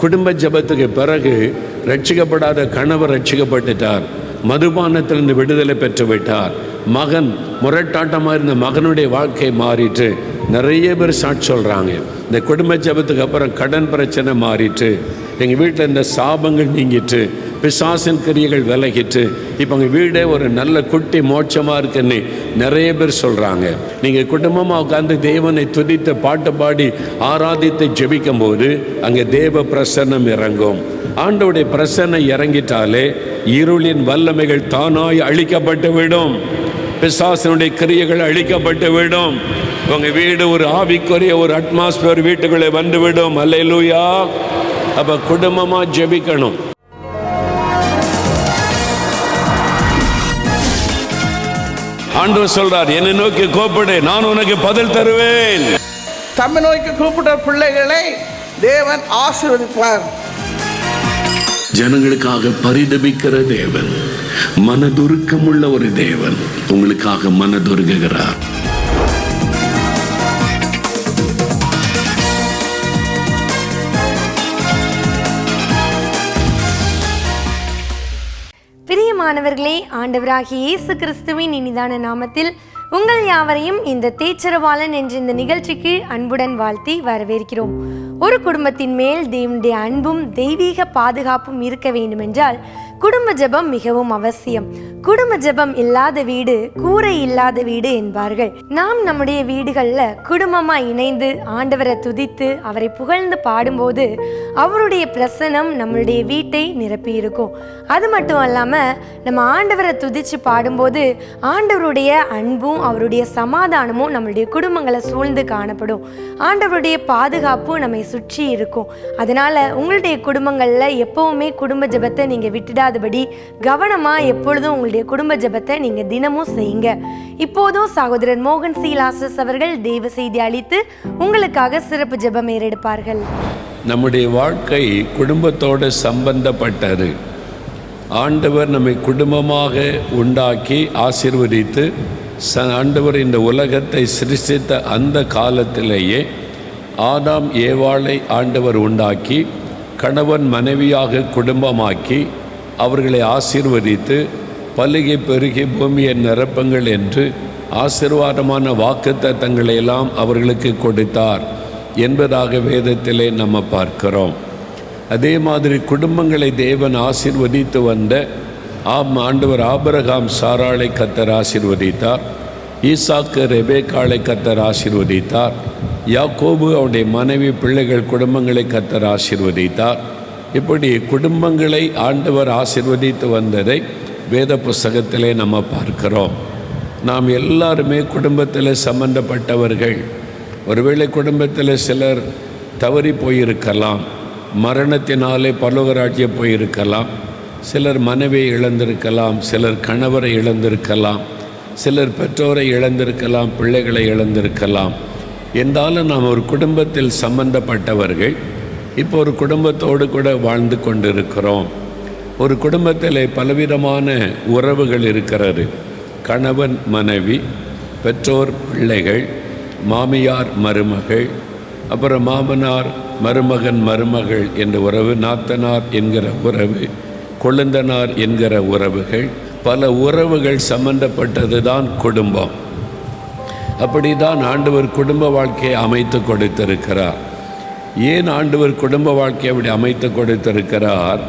குடும்ப ஜெபத்துக்கு பிறகு ரட்சிக்கப்படாத கணவர் ரட்சிக்கப்பட்டுட்டார். மதுபானத்திலிருந்து விடுதலை பெற்று விட்டார் மகன் முரட்டாட்டமாக இருந்த மகனுடைய வாழ்க்கை மாறிட்டு நிறைய பேர் சாட்சி சொல்கிறாங்க இந்த குடும்ப ஜெபத்துக்கு அப்புறம் கடன் பிரச்சனை மாறிட்டு எங்கள் வீட்டில் இந்த சாபங்கள் நீங்கிட்டு பிசாசின் கிரியைகள் விலகிட்டு இப்போ உங்கள் வீடே ஒரு நல்ல குட்டி மோட்சமாக இருக்குன்னு நிறைய பேர் சொல்கிறாங்க நீங்கள் குடும்பமாக உட்காந்து தேவனை துதித்து பாட்டு பாடி ஆராதித்து ஜெபிக்கும் போது அங்கே தேவ பிரசன்னம் இறங்கும். ஆண்டோடைய பிரசன்னம் இறங்கிட்டாலே இருளின் வல்லமைகள் தானாய் அழிக்கப்பட்டு விடும். பிசாசனுடைய கிரியைகள் அழிக்கப்பட்டு விடும். உங்கள் வீடு ஒரு ஆவிக்குரிய ஒரு அட்மாஸ்பியர் வீட்டுக்குள்ளே வந்துவிடும் அல்லேலூயா அப்போ குடும்பமாக ஜெபிக்கணும். ஆண்டவர் சொல்றார் என்னை நோக்கி கோப்படு நான் உனக்கு பதில் தருவேன். தம்மை நோக்கி கூப்பிட்ட பிள்ளைகளை தேவன் ஆசீர்வதிப்பார். ஜனங்களுக்காக பரிதபிக்கிற தேவன் மனதுருக்கமுள்ள ஒரு தேவன் உங்களுக்காக மனதுருகுகிறார். பிரியமானவர்களே ஆண்டவராகி இயேசு கிறிஸ்துவின் இனிதான நாமத்தில் உங்கள் யாவரையும் இந்த தேச்சரவாளன் என்ற இந்த நிகழ்ச்சிக்கு அன்புடன் வாழ்த்தி வரவேற்கிறோம். ஒரு குடும்பத்தின் மேல் தேவனுடைய அன்பும் தெய்வீக பாதுகாப்பும் இருக்க வேண்டுமென்றால் குடும்ப ஜெபம் மிகவும் அவசியம். குடும்ப ஜெபம் இல்லாத வீடு கூரை இல்லாத வீடு என்பார்கள். நாம் நம்முடைய வீடுகளில் குடும்பமாக இணைந்து ஆண்டவரை துதித்து அவரை புகழ்ந்து பாடும்போது அவருடைய பிரசனம் நம்மளுடைய வீட்டை நிரப்பி இருக்கும் அது மட்டும் இல்லாமல் நம்ம ஆண்டவரை துதிச்சு பாடும்போது ஆண்டவருடைய அன்பும் அவருடைய சமாதானமும் நம்மளுடைய குடும்பங்களை சூழ்ந்து காணப்படும். ஆண்டவருடைய பாதுகாப்பும் நம்மை சுற்றி இருக்கும். அதனால உங்களுடைய குடும்பங்களில் எப்பவுமே குடும்ப ஜெபத்தை நீங்கள் விட்டுடாதபடி கவனமாக எப்பொழுதும் உங்களுடைய குடும்ப ஜெபத்தை நீங்கள் தினமும் செய்யுங்க. இப்போதும் சகோதரர் மோகன் சீலாசஸ் அவர்கள் தெய்வ செய்தி அளித்து உங்களுக்காக சிறப்பு ஜெபம் ஏறெடுப்பார்கள். நம்முடைய வாழ்க்கை குடும்பத்தோடு சம்பந்தப்பட்டது. ஆண்டவர் நம்மை குடும்பமாக உண்டாக்கி ஆசிர்வதித்து ச ஆண்டவர் இந்த உலகத்தை சிருஷ்டித்த அந்த காலத்திலேயே ஆதாம் ஏவாளை ஆண்டவர் உண்டாக்கி கணவன் மனைவியாக குடும்பமாக்கி அவர்களை ஆசீர்வதித்து பல்லுகை பெருகி பூமியை நிரப்புங்கள் என்று ஆசீர்வாதமான வாக்குத்தத்தங்களை எல்லாம் அவர்களுக்கு கொடுத்தார் என்பதாக வேதத்திலே நம்ம பார்க்கிறோம். அதே மாதிரி குடும்பங்களை தேவன் ஆசிர்வதித்து வந்த ஆம் ஆண்டவர் ஆபரகாம் சாராளை கத்தர் ஆசிர்வதித்தார் ஈசாக்கு ரெபேக்காளை கத்தர் ஆசிர்வதித்தார் யாக்கோபு அவருடைய மனைவி பிள்ளைகள் குடும்பங்களை கத்தர் ஆசிர்வதித்தார் இப்படி குடும்பங்களை ஆண்டவர் ஆசிர்வதித்து வந்ததை வேத புஸ்தகத்திலே நம்ம பார்க்கிறோம். நாம் எல்லாருமே குடும்பத்தில் சம்பந்தப்பட்டவர்கள். ஒருவேளை குடும்பத்தில் சிலர் தவறி போயிருக்கலாம். மரணத்தினாலே பரலோகராட்சிய போயிருக்கலாம். சிலர் மனைவியை இழந்திருக்கலாம். சிலர் கணவரை இழந்திருக்கலாம். சிலர் பெற்றோரை இழந்திருக்கலாம். பிள்ளைகளை இழந்திருக்கலாம். என்றாலும் நாம் ஒரு குடும்பத்தில் சம்பந்தப்பட்டவர்கள் இப்போ ஒரு குடும்பத்தோடு கூட வாழ்ந்து கொண்டிருக்கிறோம். ஒரு குடும்பத்தில் பலவிதமான உறவுகள் இருக்கிறது. கணவன் மனைவி பெற்றோர் பிள்ளைகள் மாமியார் மருமகள் அப்புறம் மாமனார் மருமகன் மருமகள் என்ற உறவு நாத்தனார் என்கிற உறவு கொழுந்தனார் என்கிற உறவுகள் பல உறவுகள் சம்பந்தப்பட்டது தான் குடும்பம். அப்படி தான் ஆண்டவர் குடும்ப வாழ்க்கையை அமைத்து கொடுத்திருக்கிறார். ஏன் ஆண்டவர் குடும்ப வாழ்க்கையை அப்படி அமைத்து கொடுத்திருக்கிறார்?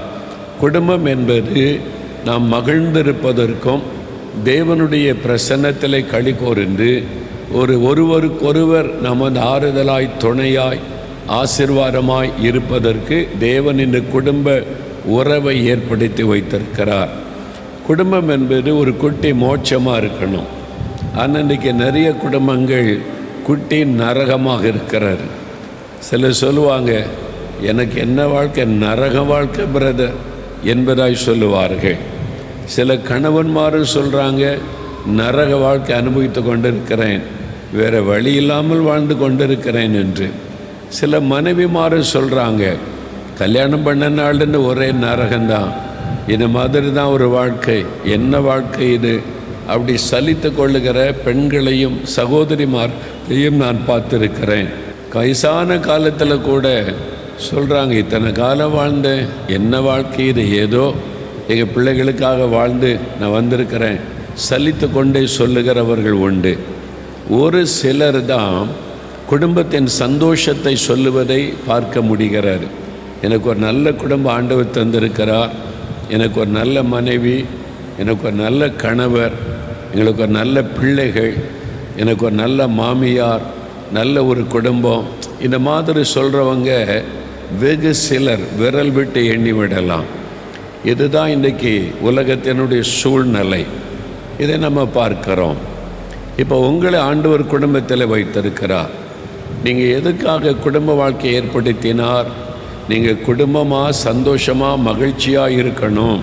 குடும்பம் என்பது நாம் மகிழ்ந்திருப்பதற்கும் தேவனுடைய பிரசன்னத்திலே களி கோர்ந்து ஒரு ஒருவருக்கொருவர் நமது ஆறுதலாய் துணையாய் ஆசிர்வாதமாய் இருப்பதற்கு தேவன் இந்த குடும்ப உறவை ஏற்படுத்தி வைத்திருக்கிறார். குடும்பம் என்பது ஒரு குட்டி மோட்சமாக இருக்கணும். ஆனால் இன்றைக்கி நிறைய குடும்பங்கள் குட்டி நரகமாக இருக்கிறார் சிலர் சொல்லுவாங்க எனக்கு என்ன வாழ்க்கை? நரக வாழ்க்கை பிரதர் என்பதாய் சொல்லுவார்கள். சில கணவன்மாரும் சொல்கிறாங்க நரக வாழ்க்கை அனுபவித்து கொண்டிருக்கிறேன். வேறு வழி இல்லாமல் வாழ்ந்து கொண்டிருக்கிறேன் என்று. சில மனைவிமாரும் சொல்கிறாங்க கல்யாணம் பண்ண நாள்னு ஒரே நரகம்தான். இது மாதிரி தான் ஒரு வாழ்க்கை. என்ன வாழ்க்கை இது? அப்படி சலித்து கொள்ளுகிற பெண்களையும் சகோதரிமாரையும் நான் பார்த்துருக்கிறேன். வயசான காலத்தில் கூட சொல்கிறாங்க இத்தனை காலம் வாழ்ந்தேன். என்ன வாழ்க்கை இது? ஏதோ எங்கள் பிள்ளைகளுக்காக வாழ்ந்து நான் வந்திருக்கிறேன். சலித்து கொண்டே சொல்லுகிறவர்கள் உண்டு. ஒரு சிலர் தான் குடும்பத்தின் சந்தோஷத்தை சொல்லுவதை பார்க்க முடிகிறார். எனக்கு ஒரு நல்ல குடும்ப ஆண்டவர் தந்திருக்கிறார். எனக்கு ஒரு நல்ல மனைவி எனக்கு ஒரு நல்ல கணவர் எங்களுக்கு ஒரு நல்ல பிள்ளைகள் எனக்கு ஒரு நல்ல மாமியார் நல்ல ஒரு குடும்பம். இந்த மாதிரி சொல்கிறவங்க வெகு சிலர் விரல் விட்டு எண்ணி விடலாம். இதுதான் இன்றைக்கி உலகத்தினுடைய சூழ்நிலை. இதை நம்ம பார்க்கிறோம். இப்போ உங்களை ஆண்டவர் குடும்பத்தில் வைத்திருக்கிறார். நீங்கள் எதுக்காக குடும்ப வாழ்க்கையை ஏற்படுத்தினார்? நீங்கள் குடும்பமாக சந்தோஷமாக மகிழ்ச்சியாக இருக்கணும்?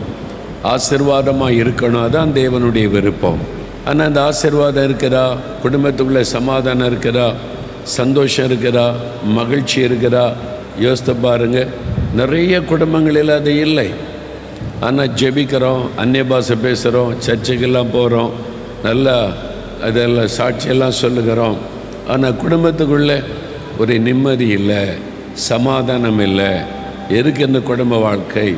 ஆசிர்வாதமாக இருக்கணும்? அதான் தேவனுடைய விருப்பம். ஆனால் அந்த ஆசிர்வாதம் இருக்கிறா குடும்பத்துக்குள்ளே சமாதானம் இருக்கிறா சந்தோஷம் இருக்கிறா மகிழ்ச்சி இருக்கிறா யோசித்து பாருங்கள் நிறைய குடும்பங்களில் அது இல்லை. ஆனால் ஜெபிக்கிறோம் அந்நிய பாஷை பேசுகிறோம் சர்ச்சைக்கெல்லாம் போகிறோம் நல்லா அதெல்லாம் சாட்சியெல்லாம் சொல்லுகிறோம். ஆனால் குடும்பத்துக்குள்ளே ஒரு நிம்மதி இல்லை சமாதானம் இல்லை. எதுக்கு இந்த குடும்ப வாழ்க்கை?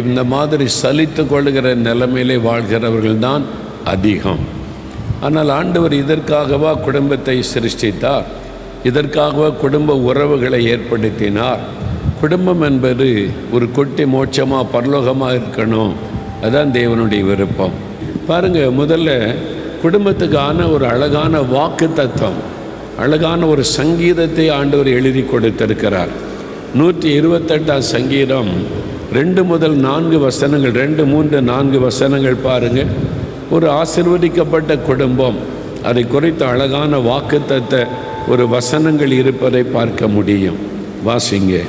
இந்த மாதிரி சலித்து கொள்கிற நிலைமையிலே வாழ்கிறவர்கள் தான் அதிகம். ஆனால் ஆண்டவர் இதற்காகவா குடும்பத்தை சிருஷ்டித்தார்? இதற்காக குடும்ப உறவுகளை ஏற்படுத்தினார். குடும்பம் என்பது ஒரு குட்டி மோட்சமாக பரலோகமாக இருக்கணும். அதுதான் தேவனுடைய விருப்பம். பாருங்கள் முதல்ல குடும்பத்துக்கான ஒரு அழகான வாக்கு தத்துவம். அழகான ஒரு சங்கீதத்தை ஆண்டவர் எழுதி கொடுத்திருக்கிறார். நூற்றி இருபத்தெட்டாம் சங்கீதம் ரெண்டு முதல் நான்கு வசனங்கள் ரெண்டு மூன்று நான்கு வசனங்கள் பாருங்கள் ஒரு ஆசிர்வதிக்கப்பட்ட குடும்பம். அதை குறித்த அழகான வாக்குத்தத்தை ஒரு வசனங்கள் இருப்பதை பார்க்க முடியும். வாசிங்க.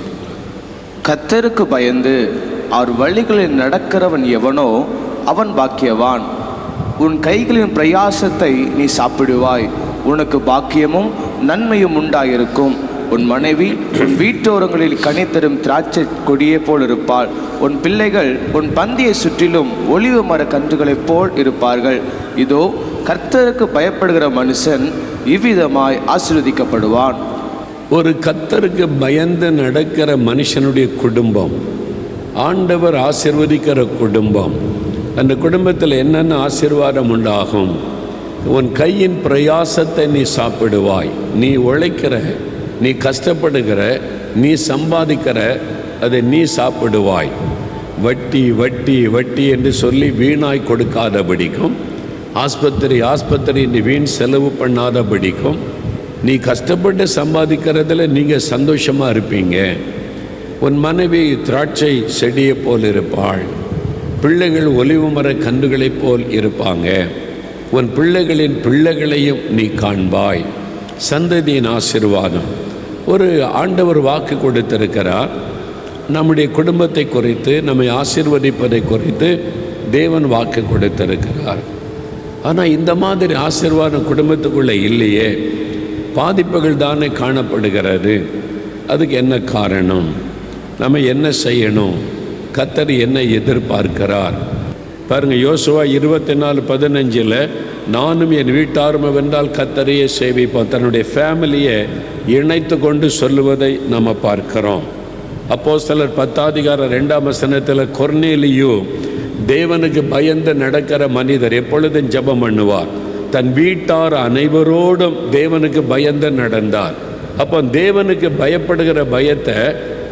கத்தருக்கு பயந்து அவர் வழிகளில் நடக்கிறவன் எவனோ அவன் பாக்கியவான். உன் கைகளின் பிரயாசத்தை நீ சாப்பிடுவாய். உனக்கு பாக்கியமும் நன்மையும் உண்டாயிருக்கும். உன் மனைவி உன் வீட்டோரங்களில் கனி தரும் திராட்சை கொடியே போல் இருப்பாள். உன் பிள்ளைகள் உன் பந்தியை சுற்றிலும் ஒளிவு மர கன்றுகளைப் போல் இருப்பார்கள். இதோ கர்த்தருக்கு பயப்படுகிற மனுஷன் இவ்விதமாய் ஆசீர்வதிக்கப்படுவான். ஒரு கத்தருக்கு பயந்து நடக்கிற மனுஷனுடைய குடும்பம் ஆண்டவர் ஆசிர்வதிக்கிற குடும்பம் அந்த குடும்பத்தில் என்னென்ன ஆசீர்வாதம் உண்டாகும்? உன் கையின் பிரயாசத்தை நீ சாப்பிடுவாய். நீ உழைக்கிற நீ கஷ்டப்படுகிற நீ சம்பாதிக்கிற அதை நீ சாப்பிடுவாய். வட்டி வட்டி வட்டி என்று சொல்லி வீணாய் கொடுக்காதபடிக்கும் ஆஸ்பத்திரி ஆஸ்பத்திரி நீ வீண் செலவு பண்ணாதபடிக்கும் நீ கஷ்டப்பட்டு சம்பாதிக்கிறதுல நீங்கள் சந்தோஷமாக இருப்பீங்க. உன் மனைவி திராட்சை செடியை போல் இருப்பாள். பிள்ளைகள் ஒலிவு மர கன்றுகளைப் போல் இருப்பாங்க. உன் பிள்ளைகளின் பிள்ளைகளையும் நீ காண்பாய். சந்ததியின் ஆசீர்வாதம். ஒரு ஆண்டவர் வாக்கு கொடுத்திருக்கிறார். நம்முடைய குடும்பத்தை குறித்து நம்மை ஆசீர்வதிப்பதை குறித்து தேவன் வாக்கு கொடுத்திருக்கிறார். ஆனால் இந்த மாதிரி ஆசீர்வாதம் குடும்பத்துக்குள்ளே இல்லையே. பாதிப்புகள் தானே காணப்படுகிறது. அதுக்கு என்ன காரணம்? நம்ம என்ன செய்யணும்? கத்தர் என்ன எதிர்பார்க்கிறார்? பாருங்க யோசுவா இருபத்தி நாலு பதினஞ்சில் நானும் என் வீட்டாரும் வென்றால் கத்தரையே சேவிப்போம். தன்னுடைய ஃபேமிலியை இணைத்து கொண்டு சொல்லுவதை நம்ம பார்க்கிறோம். அப்போ சிலர் பத்தாதிகாரம் ரெண்டாம் வசனத்தில் கொர்னேலியும் தேவனுக்கு பயந்து நடக்கிற மனிதர் எப்பொழுதும் ஜெபம் பண்ணுவார். தன் வீட்டார் அனைவரோடும் தேவனுக்கு பயந்து நடந்தார். அப்போ தேவனுக்கு பயப்படுகிற பயத்தை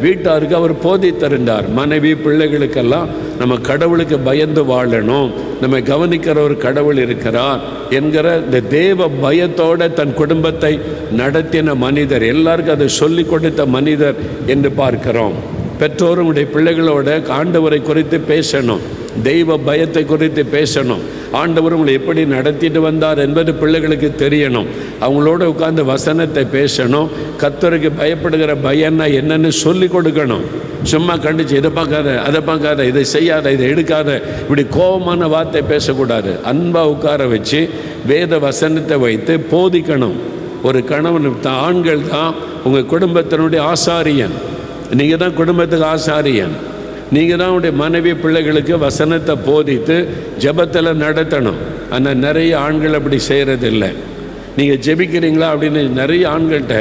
வீட்டாருக்கு அவர் போதித்திருந்தார் மனைவி பிள்ளைகளுக்கெல்லாம் நம்ம கடவுளுக்கு பயந்து வாழணும். நம்ம கவனிக்கிற ஒரு கடவுள் இருக்கிறார் என்கிற இந்த தேவ பயத்தோட தன் குடும்பத்தை நடத்தின மனிதர் எல்லாருக்கும் அதை சொல்லி கொடுத்த மனிதர் என்று பார்க்கிறோம். பெற்றோரும் உடைய பிள்ளைகளோட ஆண்டவரை குறித்து பேசணும். தெய்வ பயத்தை குறித்து பேசணும். ஆண்டவர் உங்களை எப்படி நடத்திட்டு வந்தார் என்பது பிள்ளைகளுக்கு தெரியணும். அவங்களோட உட்கார்ந்து வசனத்தை பேசணும். கத்தருக்கு பயப்படுகிற பயன்னா என்னன்னு சொல்லி கொடுக்கணும். சும்மா கண்டிச்சு இதை பார்க்காத அதை பார்க்காத இதை செய்யாத இதை எடுக்காத. இப்படி கோபமான வார்த்தை பேசக்கூடாது. அன்பா உட்கார வச்சு வேத வசனத்தை வைத்து போதிக்கணும். ஒரு கணவன் தான் ஆண்கள் தான் உங்கள் குடும்பத்தினுடைய ஆசாரியன். நீங்கள் தான் குடும்பத்துக்கு ஆசாரியன். நீங்கள் தான் உடைய மனைவி பிள்ளைகளுக்கு வசனத்தை போதித்து ஜெபத்தில் நடத்தணும். ஆனால் நிறைய ஆண்கள் அப்படி செய்கிறதில்லை நீங்கள் ஜெபிக்கிறீங்களா அப்படின்னு நிறைய ஆண்கள்கிட்ட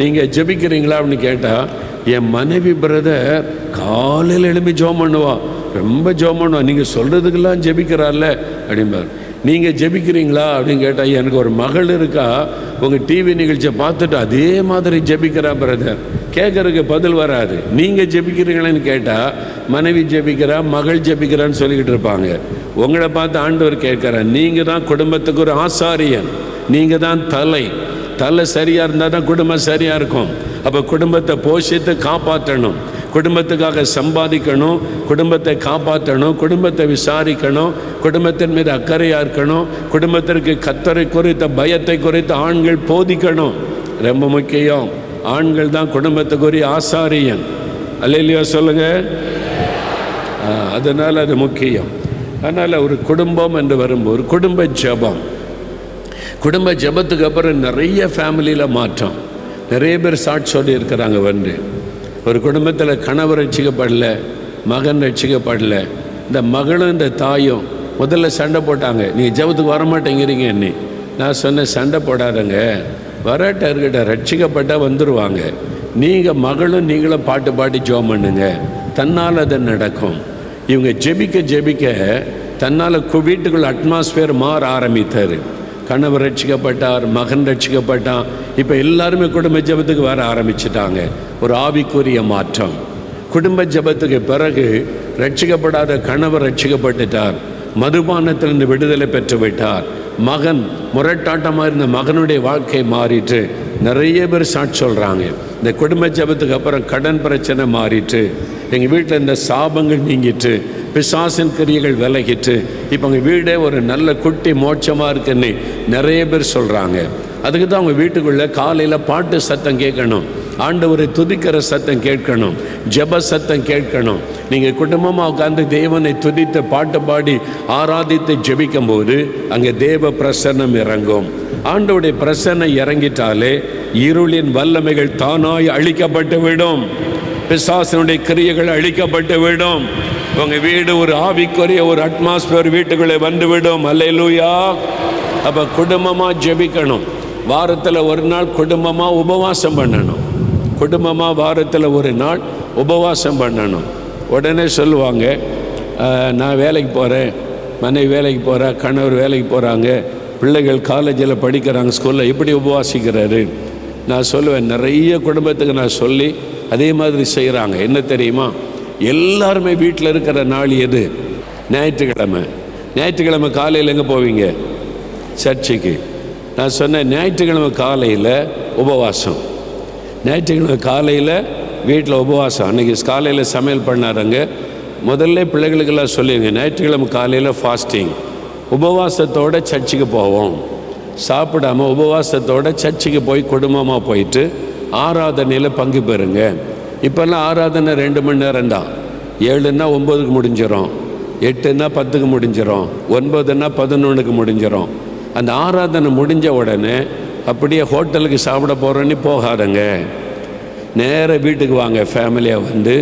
நீங்கள் ஜெபிக்கிறீங்களா அப்படின்னு கேட்டால் என் மனைவி பிரதர் காலையில் எழுப்பி ஜோம் பண்ணுவான் ரொம்ப ஜோம் பண்ணுவான் நீங்கள் சொல்கிறதுக்கெல்லாம் ஜெபிக்கிறாள்ல. அப்படிம்பார். நீங்கள் ஜெபிக்கிறீங்களா அப்படின்னு கேட்டால் எனக்கு ஒரு மகள் இருக்கா? உங்கள் டிவி நிகழ்ச்சியை பார்த்துட்டு அதே மாதிரி ஜெபிக்கிறா பிரதர் கேட்கறதுக்கு பதில் வராது. நீங்கள் ஜெபிக்கிறீங்களேன்னு கேட்டால் மனைவி ஜெபிக்கிறா மகள் ஜெபிக்கிறான்னு சொல்லிக்கிட்டு இருப்பாங்க. உங்களை பார்த்து ஆண்டவர் கேட்குறார் நீங்கள் தான் குடும்பத்துக்கு ஒரு ஆசாரியன். நீங்கள் தான் தலை. தலை சரியாக இருந்தால் தான் குடும்பம் சரியாக இருக்கும். அப்போ குடும்பத்தை போஷித்து காப்பாற்றணும். குடும்பத்துக்காக சம்பாதிக்கணும் குடும்பத்தை காப்பாற்றணும் குடும்பத்தை விசாரிக்கணும் குடும்பத்தின் மீது அக்கறையாக இருக்கணும் குடும்பத்திற்கு கத்தரை குறித்த பயத்தை குறித்த ஆண்கள் போதிக்கணும். ரொம்ப முக்கியம். ஆண்கள் தான் குடும்பத்துக்குரிய ஆசாரியன். அல்லையா சொல்லுங்க. அதனால் அது முக்கியம். அதனால் ஒரு குடும்பம் என்று வரும்போது ஒரு குடும்ப ஜெபம். குடும்ப ஜெபத்துக்கு அப்புறம் நிறைய ஃபேமிலியில் மாற்றம். நிறைய பேர் சாட்சி சொல்லியிருக்கிறாங்க வந்து. ஒரு குடும்பத்தில் கணவர் ரட்சிக்கப்படல மகன் ரட்சிக்கப்படல இந்த மகளும் இந்த தாயும் முதல்ல சண்டை போட்டாங்க. நீங்கள் ஜெபத்துக்கு வரமாட்டேங்கிறீங்க என்னை. நான் சொன்னேன் சண்டை போடாதங்க. வராட்ட இருக்கிட்ட ரட்சிக்கப்பட்டால் வந்துடுவாங்க நீங்கள் மகளும் நீங்களும் பாட்டு பாடி ஜோம் பண்ணுங்க. தன்னால் அது நடக்கும். இவங்க ஜெபிக்க ஜெபிக்க தன்னால் வீட்டுக்குள்ள அட்மாஸ்பியர் மாற ஆரம்பித்தார். கணவர் ரட்சிக்கப்பட்டார் மகன் ரட்சிக்கப்பட்டான். இப்போ எல்லாருமே குடும்ப ஜெபத்துக்கு வர ஆரம்பிச்சிட்டாங்க. ஒரு ஆவிக்குரிய மாற்றம். குடும்ப ஜெபத்துக்கு பிறகு ரட்சிக்கப்படாத கணவர் ரட்சிக்கப்பட்டுட்டார். மதுபானத்திலிருந்து விடுதலை பெற்று விட்டார் மகன் முரட்டாட்டமாக இருந்த மகனுடைய வாழ்க்கை மாறிட்டு நிறைய பேர் சாட்சி சொல்கிறாங்க இந்த குடும்ப ஜெபத்துக்கு அப்புறம் கடன் பிரச்சனை மாறிட்டு எங்கள் வீட்டில் இந்த சாபங்கள் நீங்கிட்டு பிசாசின் கிரியைகள் விலகிட்டு இப்போ உங்கள் வீடே ஒரு நல்ல குட்டி மோட்சமாக இருக்குன்னு நிறைய பேர் சொல்கிறாங்க அதுக்கு தான் அவங்க வீட்டுக்குள்ளே காலையில் பாட்டு சத்தம் கேட்கணும் ஆண்டவரை துதிக்கிற சத்தம் கேட்கணும் ஜெப சத்தம் கேட்கணும். நீங்கள் குடும்பமாக உட்காந்து தேவனை துதித்து பாட்டு பாடி ஆராதித்து ஜபிக்கும் போது அங்கே தேவ பிரசன்னம் இறங்கும். ஆண்டவுடைய பிரசன்னம் இறங்கிட்டாலே இருளின் வல்லமைகள் தானாய் அழிக்கப்பட்டு விடும் பிசாசனுடைய கிரியைகள் அழிக்கப்பட்டு விடும் உங்க வீடு ஒரு ஆவிக்குரிய ஒரு அட்மாஸ்பியர் வீட்டுக்குள்ளே வந்துவிடும். அல்லையிலூயா அப்போ குடும்பமாக ஜெபிக்கணும். வாரத்தில் ஒரு நாள் குடும்பமாக உபவாசம் பண்ணணும். குடும்பமாக வாரத்தில் ஒரு நாள் உபவாசம் பண்ணணும். உடனே சொல்லுவாங்க நான் வேலைக்கு போகிறேன் மனைவி வேலைக்கு போகிறா கணவர் வேலைக்கு போகிறாங்க பிள்ளைகள் காலேஜில் படிக்கிறாங்க ஸ்கூலில் எப்படி உபவாசிக்கிறாரு? நான் சொல்லுவேன் நிறைய குடும்பத்துக்கு நான் சொல்லி அதே மாதிரி செய்கிறாங்க என்ன தெரியுமா? எல்லாருமே வீட்டில் இருக்கிற நாள் எது? ஞாயிற்றுக்கிழமை. ஞாயிற்றுக்கிழமை காலையில் எங்கே போவீங்க? சர்ச்சுக்கு. நான் சொன்னேன் ஞாயிற்றுக்கிழமை காலையில் உபவாசம். ஞாயிற்றுக்கிழமை காலையில் வீட்டில் உபவாசம். அன்றைக்கி காலையில் சமையல் பண்ணாருங்க முதல்ல பிள்ளைகளுக்கெல்லாம் சொல்லிடுங்க ஞாயிற்றுக்கிழமை காலையில் ஃபாஸ்டிங் உபவாசத்தோட சர்ச்சுக்கு போவோம். சாப்பிடாம உபவாசத்தோட சர்ச்சுக்கு போய் குடும்பமாக போயிட்டு ஆராதனையில் பங்கு பெறுங்க. இப்போல்லாம் ஆராதனை ரெண்டு மணி நேரம் தான் ஏழுன்னா ஒம்பதுக்கு முடிஞ்சிடும் எட்டுன்னா பத்துக்கு முடிஞ்சிடும் ஒன்பதுன்னா பதினொன்றுக்கு முடிஞ்சிடும் அந்த ஆராதனை முடிஞ்ச உடனே அப்படியே ஹோட்டலுக்கு சாப்பிட போகிறோன்னு போகாதங்க. நேர வீட்டுக்கு வாங்க ஃபேமிலியாக வந்து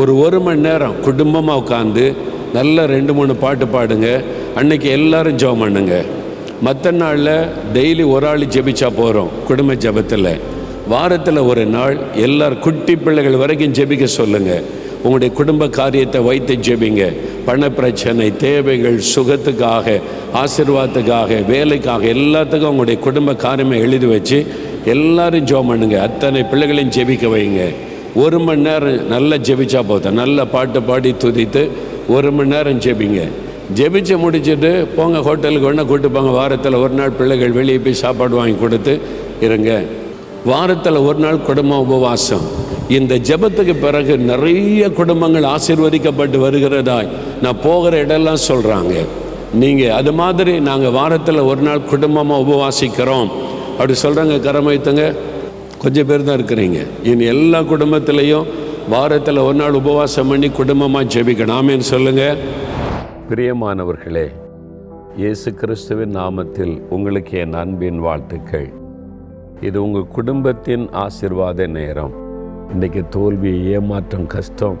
ஒரு ஒரு மணி நேரம் குடும்பமாக உட்காந்து நல்ல ரெண்டு மூணு பாட்டு பாடுங்க. அன்னைக்கு எல்லாரும் ஜெபம் பண்ணுங்க. மற்ற நாளில் டெய்லி ஒரு ஆள் ஜெபிச்சா போகிறோம் குடும்ப ஜெபத்தில். வாரத்தில் ஒரு நாள் எல்லார் குட்டி பிள்ளைகள் வரைக்கும் ஜெபிக்க சொல்லுங்கள் உங்களுடைய குடும்ப காரியத்தை வைத்து ஜெபிங்க. பண பிரச்சனை தேவைகள் சுகத்துக்காக ஆசிர்வாதத்துக்காக வேலைக்காக எல்லாத்துக்கும் உங்களுடைய குடும்ப காரியமே எழுதி வச்சு எல்லாரும் ஜெபம் பண்ணுங்க. அத்தனை பிள்ளைகளையும் ஜெபிக்க வைங்க. ஒரு மணி நேரம் நல்லா ஜெபிச்சா போதும். நல்லா பாட்டு பாடி துதித்து ஒரு மணி நேரம் ஜெபிங்க. ஜெபிச்சு முடிச்சுட்டு போங்க ஹோட்டலுக்கு ஒன்றா கூப்பிட்டு போங்க. வாரத்தில் ஒரு நாள் பிள்ளைகள் வெளியே போய் சாப்பாடு வாங்கி கொடுத்து இருங்க. வாரத்தில் ஒரு நாள் குடும்ப உபவாசம். இந்த ஜெபத்துக்கு பிறகு நிறைய குடும்பங்கள் ஆசிர்வதிக்கப்பட்டு வருகிறதாய். நான் போகிற இடம்லாம் சொல்கிறாங்க நீங்கள் அது மாதிரி நாங்கள் வாரத்தில் ஒரு நாள் குடும்பமாக உபவாசிக்கிறோம். அப்படி சொல்கிறாங்க கரமைத்தங்க கொஞ்சம் பேர் தான் இருக்கிறீங்க. இனி எல்லா குடும்பத்திலையும் வாரத்தில் ஒரு நாள் உபவாசம் பண்ணி குடும்பமாக ஜெபிக்கணும். ஆமேன்னு சொல்லுங்கள் பிரியமானவர்களே இயேசு கிறிஸ்துவின் நாமத்தில் உங்களுக்கு என் அன்பின் வாழ்த்துக்கள். இது உங்கள் குடும்பத்தின் ஆசிர்வாத நேரம். இன்றைக்கு தோல்வி ஏமாற்றம் கஷ்டம்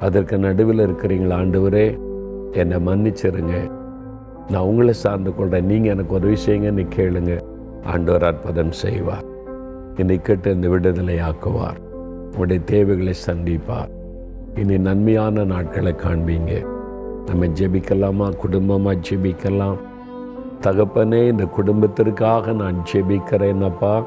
அதற்கு நடுவில் இருக்கிறீங்களா ஆண்டவரே? என்னை மன்னிச்சிருங்க. நான் உங்களை சார்ந்து கொள்கிறேன் நீங்கள் எனக்கு உதவி செய்யுங்கன்னு கேளுங்க. ஆண்டவர் அற்புதம் செய்வார். என்னை கேட்டு இந்த விடுதலை ஆக்குவார். உங்களுடைய தேவைகளை சந்திப்பார். இனி நன்மையான நாட்களை காண்பீங்க. நம்ம ஜெபிக்கலாமா? குடும்பமாக ஜெபிக்கலாம்? தகப்பனே இந்த குடும்பத்திற்காக நான் ஜெபிக்கிறேன் அப்பா.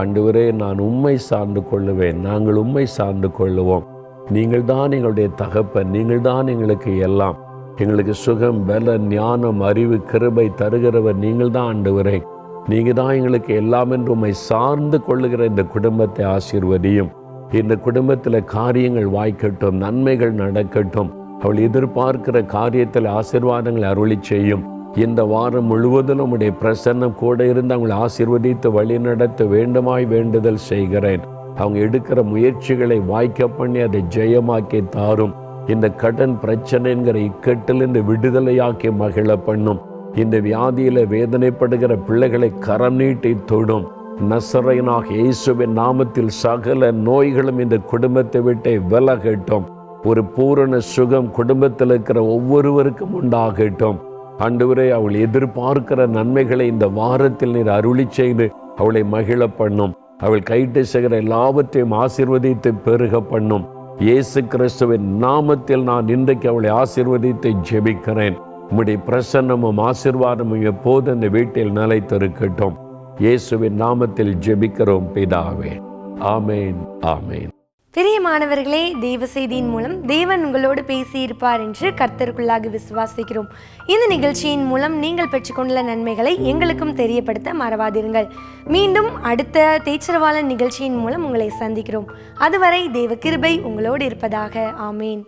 ஆண்டவரே நான் உண்மை சார்ந்து கொள்ளுவேன். நாங்கள் உண்மை சார்ந்து கொள்ளுவோம். நீங்கள் தான் எங்களுடைய தகப்பன். நீங்கள் தான் எங்களுக்கு எல்லாம். எங்களுக்கு சுகம் பல ஞானம் அறிவு கிருபை தருகிறவர் நீங்கள் தான் ஆண்டவரே. நீங்கள் தான் எங்களுக்கு எல்லாம் என்று உண்மை சார்ந்து கொள்ளுகிற இந்த குடும்பத்தை ஆசீர்வதியும். இந்த குடும்பத்தில் காரியங்கள் வாய்க்கட்டும் நன்மைகள் நடக்கட்டும். அவள் எதிர்பார்க்கிற காரியத்தில் ஆசீர்வாதங்களை அருளி செய்யும். இந்த வாரம் முழுவதும் உடைய பிரசன்னம் கூட இருந்து அவங்களை ஆசிர்வதித்து வழி நடத்த வேண்டுமாய் வேண்டுதல் செய்கிறேன். அவங்க எடுக்கிற முயற்சிகளை வாய்க்க பண்ணி அதை ஜெயமாக்கி தாரும். இந்த கடன் பிரச்சனைங்கிற இக்கட்டிலிருந்து விடுதலையாக்கி மகிழ பண்ணும். இந்த வியாதியில வேதனைப்படுகிற பிள்ளைகளை கரம் நீட்டி தொடும். நசரையனாக இயேசுவின் நாமத்தில் சகல நோய்களும் இந்த குடும்பத்தை விட்டே விலகட்டும். ஒரு பூரண சுகம் குடும்பத்தில் இருக்கிற ஒவ்வொருவருக்கும் உண்டாகட்டும். ஆண்டவரே அவள் எதிர்பார்க்கிற நன்மைகளை இந்த வாரத்தில் நீர் அருளி செய்து அவளை மகிழ பண்ணும். அவள் கைட்டு செய்கிற எல்லாவற்றையும் ஆசீர்வதித்து பெருக பண்ணும். இயேசு கிறிஸ்துவின் நாமத்தில் நான் இன்றைக்கு அவளை ஆசிர்வதித்து ஜெபிக்கிறேன். உம்முடைய பிரசன்னமும் ஆசிர்வாதமும் எப்போது அந்த வீட்டில் நிலைத்திருக்கட்டும். இயேசுவின் நாமத்தில் ஜெபிக்கிறோம் பிதாவே. ஆமேன் ஆமேன். பெரிய மாணவர்களே தேவ செய்தியின் மூலம் தேவன் உங்களோடு பேசியிருப்பார் என்று கர்த்தருக்குள்ளாக விசுவாசிக்கிறோம். இந்த நிகழ்ச்சியின் மூலம் நீங்கள் பெற்றுக்கொண்டுள்ள நன்மைகளை எங்களுக்கும் தெரியப்படுத்த மறவாதிருங்கள். மீண்டும் அடுத்த தேச்சரவாளன் நிகழ்ச்சியின் மூலம் உங்களை சந்திக்கிறோம். அதுவரை தேவ கிருபை உங்களோடு இருப்பதாக. ஆமேன்.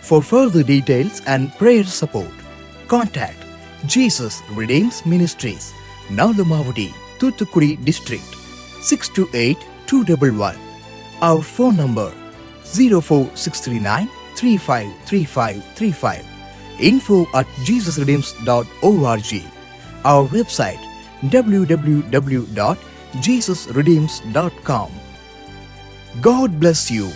For further details and prayer support, contact Jesus Redeems Ministries, Nalumavudi, Thuthukudi District, 628-211. Our phone number 04639 353535. Info at jesusredeems.org. Our website www.jesusredeems.com. God bless you.